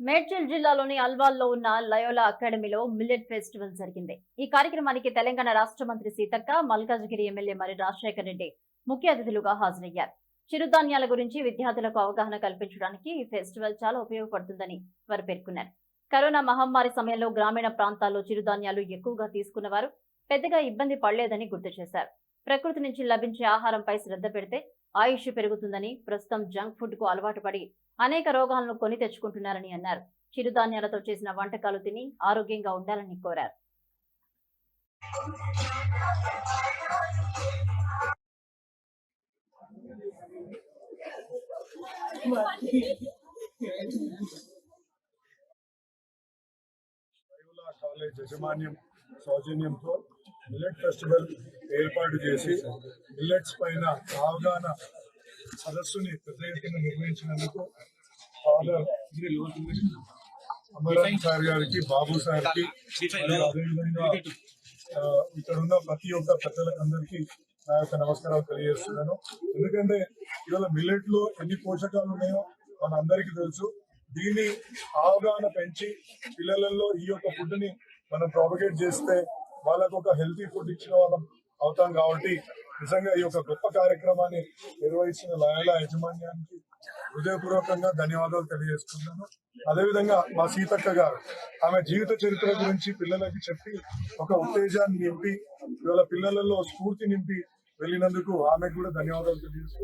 మేడ్చల్ జిల్లాలోని అల్వాల్లో ఉన్న లయోలా అకాడమీలో మిల్లెట్ ఫెస్టివల్ జరిగింది. ఈ కార్యక్రమానికి తెలంగాణ రాష్ట్ర మంత్రి సీతక్క మల్కాజ్గిరి ఎమ్మెల్యే మరి రాజశేఖర రెడ్డి ముఖ్య అతిథులుగా హాజరయ్యారు. చిరుధాన్యాల గురించి విద్యార్థులకు అవగాహన కల్పించడానికి ఈ ఫెస్టివల్ చాలా ఉపయోగపడుతుందని వారు పేర్కొన్నారు. కరోనా మహమ్మారి సమయంలో గ్రామీణ ప్రాంతాల్లో చిరుధాన్యాలు ఎక్కువగా తీసుకున్నవారు పెద్దగా ఇబ్బంది పడలేదని గుర్తు చేశారు. ప్రకృతి నుంచి లభించే ఆహారంపై శ్రద్ధ పెడితే ఆయుష్ పెరుగుతుందని ప్రస్తుతం జంక్ ఫుడ్కు అలవాటు పడి అనేక రోగాలను కొని తెచ్చుకుంటున్నారని అన్నారు. చిరుధాన్యాలతో చేసిన వంటకాలు తిని ఆరోగ్యంగా ఉండాలని కోరారు. కాలేజ్ సౌజన్యంతో మిల్లెట్ ఫెస్టివల్ ఏర్పాటు చేసి మిల్లెట్స్ పైన అవగాహన సదస్సుని పెద్ద ఎత్తున నిర్వహించినందుకు ఫాదర్ అమరాన్ సార్ గారికి బాబు సార్కి అదేవిధంగా ఇక్కడ ఉన్న ప్రతి ఒక్క పెద్దలకు అందరికీ నా యొక్క నమస్కారాలు తెలియజేస్తున్నాను. ఎందుకంటే ఇవాళ మిల్లెట్లో ఎన్ని పోషకాలు ఉన్నాయో మన అందరికీ తెలుసు. దీన్ని అవగాహన పెంచి పిల్లలలో ఈ యొక్క ఫుడ్ని మనం ప్రాపగేట్ చేస్తే వాళ్ళకు ఒక హెల్తీ ఫుడ్ ఇచ్చిన వాళ్ళం అవుతాం కాబట్టి నిజంగా ఈ యొక్క గొప్ప కార్యక్రమాన్ని నిర్వహించిన లయల యాజమాన్యానికి హృదయపూర్వకంగా ధన్యవాదాలు తెలియజేస్తున్నాను అదేవిధంగా మా సీతక్క గారు ఆమె జీవిత చరిత్ర గురించి పిల్లలకి చెప్పి ఒక ఉత్తేజాన్ని నింపి ఇవాళ పిల్లలలో స్ఫూర్తి నింపి వెళ్ళినందుకు ఆమెకు కూడా ధన్యవాదాలు తెలియజేస్తూ